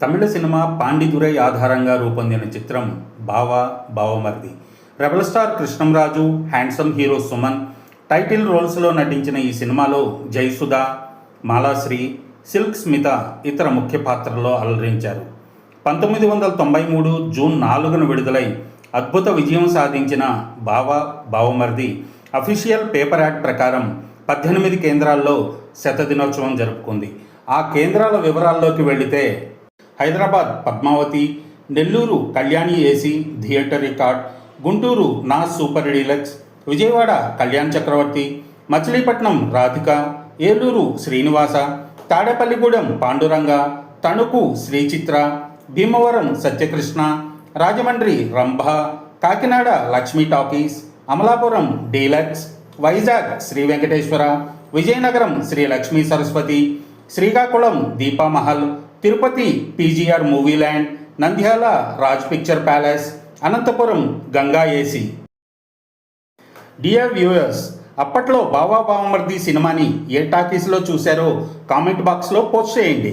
తమిళ cinema పాండిదురై ఆధారంగా రూపొందిన చిత్రం Bava Bavamaridi. Rebel star Krishnamraju handsome hero Suman title రోల్స్లో నటించిన ఈ సినిమాలో జయసుధ మాలాశ్రీ సిల్క్ స్మిత ఇతర ముఖ్య పాత్రల్లో అలరించారు. పంతొమ్మిది వందల తొంభై మూడు జూన్ నాలుగున విడుదలై అద్భుత విజయం సాధించిన బావా బావమరిది అఫీషియల్ పేపర్ యాక్ట్ ప్రకారం పద్దెనిమిది కేంద్రాల్లో శతదినోత్సవం జరుపుకుంది. ఆ కేంద్రాల వివరాల్లోకి వెళితే Hyderabad Padmavathi Nellore Kalyani AC theatre record Guntur నా super deluxe Vijayawada Kalyan Chakravarthi Machilipatnam Radhika Eluru Srinivasa Tadepalligudem Panduranga Tanuku Srichitra Bhimavaram Satyakrishna Rajahmundry Rambha Kakinada Lakshmi talkies Amalapuram deluxe Vizag Sri Venkateswara Vizianagaram Sri Lakshmi Saraswathi Srikakulam Deepamahal Tirupati PGR movie land Nandyal Raj picture palace Anantapur Ganga AC. Dear viewers అప్పట్లో బావా బావమర్ది సినిమాని ఏ టాకీస్లో చూశారో comment బాక్స్లో post చేయండి.